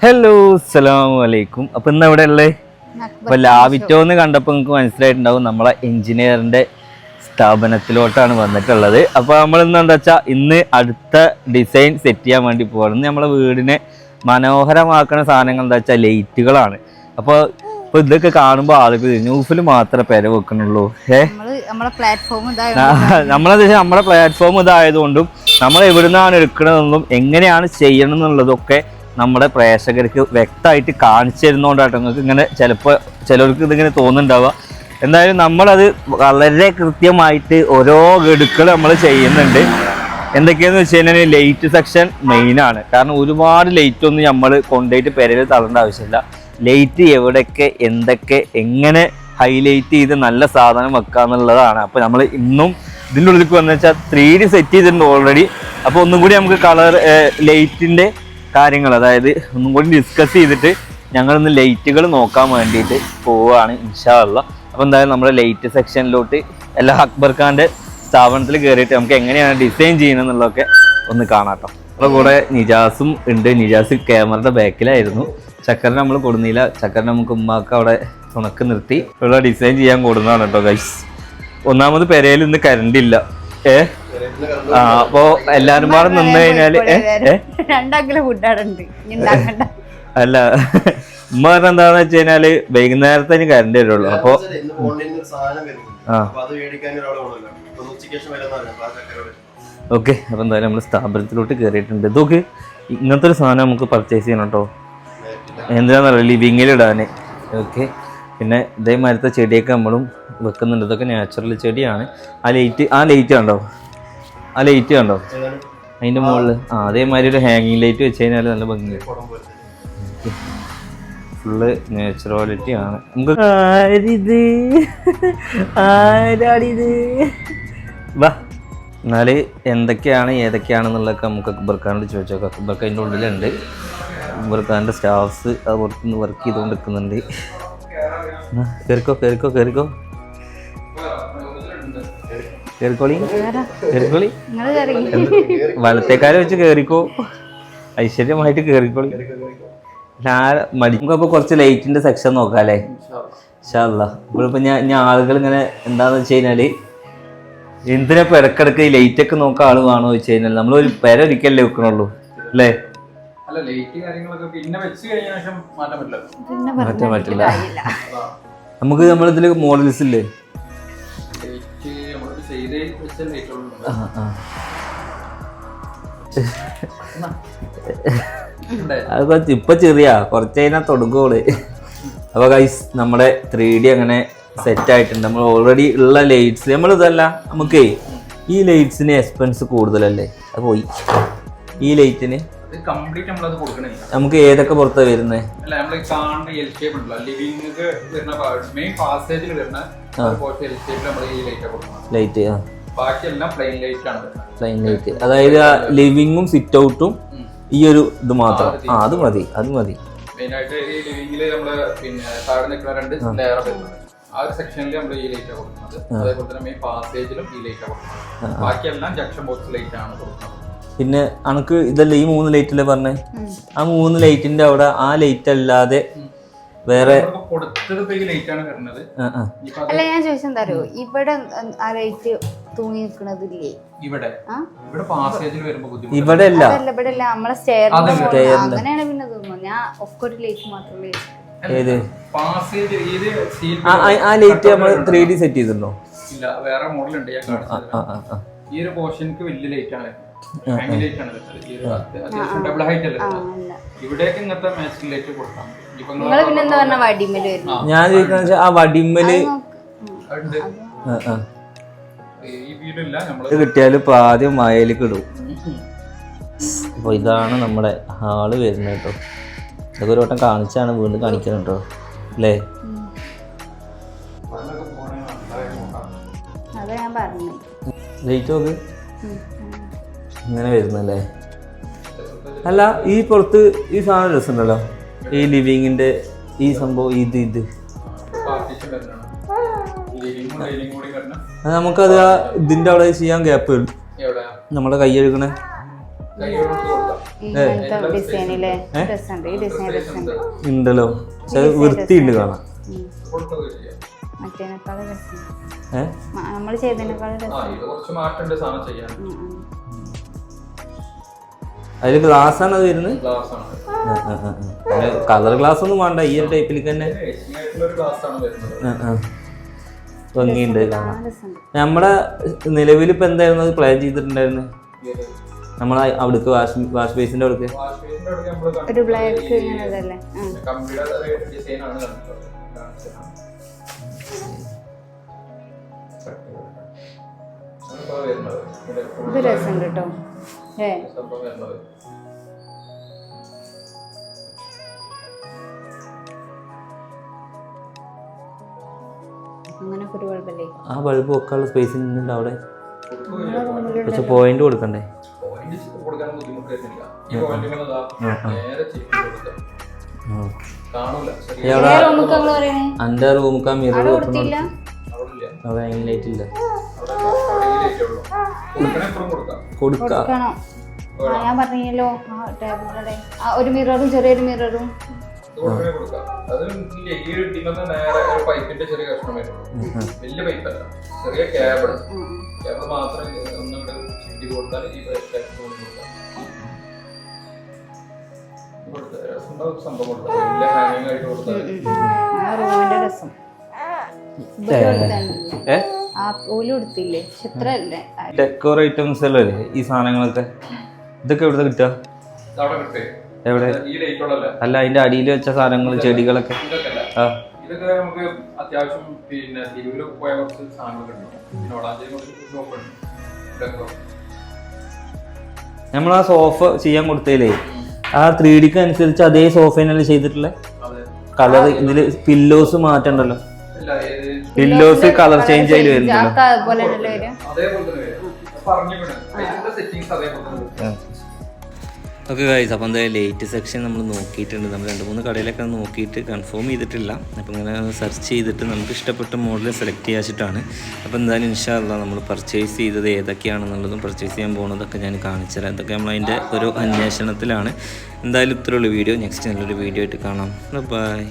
Hello അസ്സലാമു അലൈക്കും. അപ്പൊ ഇന്ന് എവിടെ ഉള്ളത് അപ്പൊ ലാവിറ്റോ എന്ന് കണ്ടപ്പോൾ നിങ്ങൾക്ക് മനസ്സിലായിട്ടുണ്ടാവും നമ്മളെ എഞ്ചിനീയറിന്റെ സ്ഥാപനത്തിലോട്ടാണ് വന്നിട്ടുള്ളത്. അപ്പൊ നമ്മൾ ഇന്ന് എന്താ വെച്ചാൽ ഇന്ന് അടുത്ത ഡിസൈൻ സെറ്റ് ചെയ്യാൻ വേണ്ടി പോകണം നമ്മളെ വീടിനെ മനോഹരമാക്കുന്ന സാധനങ്ങൾ എന്താ വെച്ചാൽ ലൈറ്റുകളാണ്. അപ്പോൾ ഇപ്പൊ ഇതൊക്കെ കാണുമ്പോൾ ആളുകൾ ന്യൂസിൽ മാത്രമേ പെര വെക്കണുള്ളൂ ഏ? നമ്മൾ നമ്മളെ പ്ലാറ്റ്ഫോം നമ്മളെന്താ വെച്ചാൽ നമ്മുടെ പ്ലാറ്റ്ഫോം ഇതായതുകൊണ്ടും നമ്മൾ എവിടുന്നാണ് എടുക്കണതെന്നും എങ്ങനെയാണ് ചെയ്യണം എന്നുള്ളതൊക്കെ നമ്മുടെ പ്രേക്ഷകർക്ക് വ്യക്തമായിട്ട് കാണിച്ചു തരുന്നതുകൊണ്ടാട്ടോ നിങ്ങൾക്ക് ഇങ്ങനെ ചിലപ്പോൾ ചിലർക്ക് ഇതിങ്ങനെ തോന്നുന്നുണ്ടാവുക. എന്തായാലും നമ്മളത് വളരെ കൃത്യമായിട്ട് ഓരോ ഗഡുക്കൾ നമ്മൾ ചെയ്യുന്നുണ്ട്. എന്തൊക്കെയാന്ന് വെച്ച് കഴിഞ്ഞാൽ ലൈറ്റ് സെക്ഷൻ മെയിനാണ് കാരണം ഒരുപാട് ലൈറ്റ് ഒന്നും നമ്മൾ കൊണ്ടുപോയിട്ട് പെരയിൽ തള്ളേണ്ട ആവശ്യമില്ല. ലൈറ്റ് എവിടെയൊക്കെ എന്തൊക്കെ എങ്ങനെ ഹൈലൈറ്റ് ചെയ്ത് നല്ല സാധനം വെക്കുക എന്നുള്ളതാണ്. അപ്പോൾ നമ്മൾ ഇന്നും ഇതിന്റെ ഉള്ളിലേക്ക് വന്നു വെച്ചാൽ ത്രീ ഡി സെറ്റ് ചെയ്തിട്ടുണ്ട് ഓൾറെഡി അപ്പോൾ ഒന്നും കൂടി നമുക്ക് കളർ ലൈറ്റിന്റെ കാര്യങ്ങൾ അതായത് ഒന്നും കൂടി ഡിസ്കസ് ചെയ്തിട്ട് ഞങ്ങളിന്ന് ലൈറ്റുകൾ നോക്കാൻ വേണ്ടിയിട്ട് പോവുകയാണ് ഇൻഷാള്ള അപ്പോൾ എന്തായാലും നമ്മുടെ ലൈറ്റ് സെക്ഷനിലോട്ട് എല്ലാ അക്ബർ ഖാന്റെ സ്ഥാപനത്തിൽ കയറിയിട്ട് നമുക്ക് എങ്ങനെയാണ് ഡിസൈൻ ചെയ്യുന്നത് എന്നുള്ളതൊക്കെ ഒന്ന് കാണാട്ടോ. നമ്മുടെ കൂടെ നിജാസും ഉണ്ട്. നിജാസ് ക്യാമറയുടെ ബാക്കിലായിരുന്നു ചക്കര നമ്മൾ കൊടുന്നില്ല. ചക്കര നമുക്ക് ഉമ്മാക്ക് അവിടെ തുണക്ക് നിർത്തി. ഉള്ള ഡിസൈൻ ചെയ്യാൻ കൊടുന്നതാണ് കേട്ടോ ഗൈസ് ഒന്നാമത് പെരയിൽ ഇന്ന് കരണ്ടില്ല ഏഹ് ആ അപ്പോ എല്ലാരും പാടെ നിന്ന് കഴിഞ്ഞാൽ രണ്ടാക്കിലെ ഫുഡ് അവിടെ ഉണ്ട്. ഇനി അല്ല ഉമ്മ പറഞ്ഞ എന്താന്ന് വെച്ച് കഴിഞ്ഞാൽ വൈകുന്നേരത്തെ കറണ്ട് വരുള്ളൂ. അപ്പൊ ഓക്കെ അപ്പൊ എന്തായാലും നമ്മൾ സ്ഥാപനത്തിലോട്ട് കയറിയിട്ടുണ്ട് ഇതൊക്കെ ഇങ്ങനത്തെ ഒരു സാധനം നമുക്ക് പർച്ചേസ് ചെയ്യണം കേട്ടോ. എന്തിനാന്നറിയോ ലിവിങ്ങിൽ ഇടാന്. ഓക്കെ പിന്നെ ഇതേ ഇതേമാതിരത്തെ ചെടിയൊക്കെ നമ്മളും വെക്കുന്നുണ്ട്. ഇതൊക്കെ നാച്ചുറൽ ചെടിയാണ്. ആ ലൈറ്റ് ആ ലൈറ്റ് കണ്ടോ? ആ ലൈറ്റ് കണ്ടോ? അതിന്റെ മുകളിൽ ആ അതേമാതിരി ഒരു ഹാങ്ങിങ് ലൈറ്റ് വെച്ച് കഴിഞ്ഞാൽ നല്ല ഭംഗി ഫുള്ള് നാച്ചുറാലിറ്റി ആണ്. നമുക്ക് ആരിത്? ആരാടിത് വാ. എന്നാൽ എന്തൊക്കെയാണ് ഏതൊക്കെയാണെന്നുള്ളതൊക്കെ നമുക്ക് അക്ബർഖാനോട് ചോദിച്ചോ അക്ബർഖാൻ അതിന്റെ ഉള്ളിലുണ്ട്. അക്ബർഖാന്റെ സ്റ്റാഫ്സ് അത് പുറത്തുനിന്ന് വർക്ക് ചെയ്തുകൊണ്ട് നിൽക്കുന്നുണ്ട്. കയറിക്കോ കേറിക്കോ കേറിക്കോ കേറിക്കോ. കേറിക്കോളി. കേറിക്കോളി. വലത്തേക്കാരെ വെച്ച് കേറിക്കോ. ഐശ്വര്യമായിട്ട് കേറിക്കോളി. നമുക്കപ്പോ നമുക്കപ്പോൾ കുറച്ച് ലൈറ്റിന്റെ സെക്ഷൻ നോക്കാം അല്ലേ. ഞാൻ ഞാൻ ആളുകൾ ഇങ്ങനെ എന്താന്ന് വെച്ച് കഴിഞ്ഞാൽ എന്തിനാ ഇപ്പൊ ഇടക്കിടക്ക് ഈ ലൈറ്റ് ഒക്കെ നോക്കാൻ ആൾ വേണോ വെച്ച് കഴിഞ്ഞാൽ നമ്മൾ ഒരു പെര ഒരിക്കലല്ലേ വെക്കണുള്ളൂ. അല്ലേ? അല്ല ലൈറ്റ് കാര്യങ്ങളൊക്കെ പിന്നെ വെച്ച് കഴിഞ്ഞ ശേഷം മാറ്റാൻ പറ്റില്ല. നമുക്ക് നമ്മളിതിൽ മോഡൽസ് ഇല്ലേ? അത് ഇപ്പൊ ചെറിയ. കുറച്ച് കഴിഞ്ഞാൽ തുടങ്ങുള്ളൂ. അപ്പൊ ഗൈസ് നമ്മുടെ ത്രീ ഡി അങ്ങനെ സെറ്റ് ആയിട്ടുണ്ട്. നമ്മൾ ഓൾറെഡി ഉള്ള ലൈറ്റ്സ് നമ്മൾ ഇതല്ല. നമുക്കേ ഈ ലൈറ്റ്സിന് എക്സ്പെൻസ് കൂടുതലല്ലേ? അത് പോയി. ഈ ലൈറ്റിന് നമുക്ക് ഏതൊക്കെ പുറത്ത് വരുന്നത് ലൈറ്റ് ആ. ബാക്കിയെല്ലാം പ്ലെയിൻ ലൈറ്റ് ആണ്. പ്ലെയിൻ ലൈറ്റ് അതായത് ലിവിങ്ങും സിറ്റ് ഔട്ടും ഈ ഒരു ഇത് മാത്രം. ആ അത് മതി അത് മതി. മെയിൻ ആയിട്ട് ഈ ലിവിംഗിൽ നമ്മൾ പിന്നെ താഴെ നിൽക്കുന്ന രണ്ട് ലെയർ ആ ഒരു സെക്ഷനിൽ നമ്മൾ ഈ ലൈറ്റ് കൊടുക്കുന്നത്. അതേപോലെ തന്നെ മെയിൻ പാസേജിലും ഈ ലൈറ്റ് കൊടുക്കുന്നത്. ബാക്കിയെല്ലാം ജംഗ്ഷൻ ബോക്സ് ലൈറ്റ് ആണ് കൊടുക്കുന്നത്. പിന്നെ അനക്ക് ഇതല്ലേ ഈ മൂന്ന് ലൈറ്റല്ലേ പറഞ്ഞേ? ആ മൂന്ന് ലൈറ്റിന്റെ അവിടെ ആ ലൈറ്റ് അല്ലാതെ വേറെ ലൈറ്റ് അല്ല ഞാൻ ചോദിച്ചെന്താ ഇവിടെ ആ ലൈറ്റ് തൂങ്ങി നിൽക്കണതില്ലേ ഇവിടെ ഇവിടെ പാസേജിൽ വരുമ്പോൾ ബുദ്ധിമുട്ട് ഇവിടെ അല്ല അതല്ല ഇവിടെ. അല്ല നമ്മളെ സ്റ്റെയർ അങ്ങനെയാണ് പിന്നെ തോന്നുന്നു. ഞാൻ ഒക്കെ ഒരു ലൈറ്റ് മാത്രമേ ഏത്? പാസേജ് ഇത് സീൽ ആ ലൈറ്റ് നമ്മൾ ത്രീ ഡി സെറ്റ് ചെയ്തിട്ടുണ്ടോ? ഇല്ല വേറെ മോഡൽ ഉണ്ട് ഞാൻ കാണിച്ചത് ഈ ഒരു പോർഷനിക്ക് വലിയ ലൈറ്റ് ആണ്. ലൈറ്റ് ആണ് വരുന്നത് ഈ ഒരു അത്യാവശ്യം ഡബിൾ ഹൈറ്റ് അല്ലേ ഇവിടേക്ക് ഇങ്ങനത്തെ മാച്ചിങ് ലൈറ്റ് കൊടുക്കാം. നിങ്ങൾ പിന്നെ എന്താ പറഞ്ഞ വടിമൽ വരുന്നു ഞാൻ ചോദിക്കുന്ന വെച്ചാൽ ആ വടിമൽ ഉണ്ട്. ഇത് കിട്ടിയാൽ ഇപ്പൊ ആദ്യം വായയിലേക്ക് ഇടും. അപ്പൊ ഇതാണ് നമ്മുടെ ഹാൾ വരുന്നത് കേട്ടോ. ഇതൊക്കെ ഒരു വട്ടം കാണിച്ചാണ് വീണ്ടും കാണിക്കുന്നത് കേട്ടോ അല്ലേ? അതാ ഞാൻ പറഞ്ഞു ലൈറ്റ് നോക്ക്. ഇങ്ങനെ വരുന്നല്ലേ? അല്ല ഈ പുറത്ത് ഈ സാധനം രസമുണ്ടല്ലോ. ഈ ലിവിങ്ങിന്റെ ഈ സംഭവം ഇത് ഇത്. നമുക്കത് ആ ഇതിന്റെ അവിടെ ചെയ്യാൻ ഗ്യാപ്പ് വരും. നമ്മുടെ കൈ കഴുകണേ. ഉണ്ടല്ലോ. പക്ഷെ വൃത്തിയുണ്ട് കാണാൻ. അതിൽ ഗ്ലാസ് ആണ് അത് വരുന്നത് കളർ ഗ്ലാസ് ഒന്നും വേണ്ട. ഈ ഒരു ടൈപ്പിൽ തന്നെ. ഭംഗിയുണ്ട് കാണാൻ. നമ്മുടെ നിലവിൽ ഇപ്പൊ എന്തായിരുന്നു? അത് പ്ലാൻ ചെയ്തിട്ടുണ്ടായിരുന്നു? നമ്മളെ അവിടേക്ക് വാഷ് വാഷ് ബേസിന്റെ അവിടേക്ക്. ഒരു ബ്ലാക്ക് ഇത് രസമുണ്ട് കേട്ടോ. ഏ. ആ ബൾബ് വെക്കാനുള്ള സ്പേസ് ഉണ്ട് അവിടെ. പക്ഷെ പോയിന്റ് കൊടുക്കണ്ടേ? എന്റെ റൂമിക്ക് ആ മിറർ അവിടെ ലൈറ്റ് ഇല്ല. കൊടുക്കാം. ഞാൻ പറഞ്ഞല്ലോ ഒരു മിററും ചെറിയൊരു മിററും കൊടുക്കണേ കൊടുക്കാം. അത് ഈ ഒരു ഇട്ടിങ്ങനെ നേരെ ഒരു പൈപ്പിന്റെ ചെറിയ കഷ്ണം വരും വലിയ പൈപ്പല്ല ചെറിയ കേബിൾ കേബിൾ മാത്രം ഒന്നുകൂടെ ചിട്ടി കൊടുത്താൽ ഈ കൊടുക്കാം. സംഭവം വലിയ ഹാങ്ങിങ് ആയിട്ട് കൊടുത്താൽ റൂമിന്റെ രസം. ഡെക്കോർ ഐറ്റംസ് അല്ലേ ഈ സാധനങ്ങളൊക്കെ? ഇതൊക്കെ എവിടെ കിട്ടുക? അവിടെ കിട്ടേ എവിടെ? അല്ല അതിന്റെ അടിയിൽ വെച്ച സാധനങ്ങൾ ചെടികളൊക്കെ. ആ. ഇതൊക്കെ നമുക്ക് അത്യാവശ്യം പിന്നെ പോയ കുറച്ച് സാധനങ്ങളൊക്കെ ഉണ്ട്? നമ്മൾ ആ സോഫ ചെയ്യാൻ കൊടുത്തതിലേ ആ ത്രീ ഡിക്ക് അനുസരിച്ച് അതേ സോഫേനല്ലേ ചെയ്തിട്ടുള്ള? കളർ ഇതിൽ പില്ലോസ് മാറ്റണ്ടല്ലോ? പില്ലോസ് കളർ ചേഞ്ച് ആയി വരുന്നുണ്ടല്ലോ. ഓക്കെ ഗൈസ് അപ്പോൾ എന്തായാലും ലേറ്റ് സെക്ഷൻ നമ്മൾ നോക്കിയിട്ടുണ്ട്. നമ്മൾ രണ്ട് മൂന്ന് കടയിലൊക്കെ നോക്കിയിട്ട് കൺഫേം ചെയ്തിട്ടില്ല. അപ്പോൾ ഇങ്ങനെ സെർച്ച് ചെയ്തിട്ട് നമുക്ക് ഇഷ്ടപ്പെട്ട മോഡൽ സെലക്ട് ചെയ്യാച്ചിട്ടാണ്. അപ്പോൾ എന്തായാലും ഇൻഷാല്ല നമ്മൾ പർച്ചേസ് ചെയ്തത് ഏതൊക്കെയാണെന്നുള്ളതും പർച്ചേസ് ചെയ്യാൻ പോകുന്നതൊക്കെ ഞാൻ കാണിച്ചുതരാം. ഇതൊക്കെ നമ്മൾ അതിന്റെ ഒരു അന്വേഷണത്തിലാണ്. എന്തായാലും ഇത്രയുള്ള വീഡിയോ. നെക്സ്റ്റ് നല്ലൊരു വീഡിയോ ആയിട്ട് കാണാം. ബൈ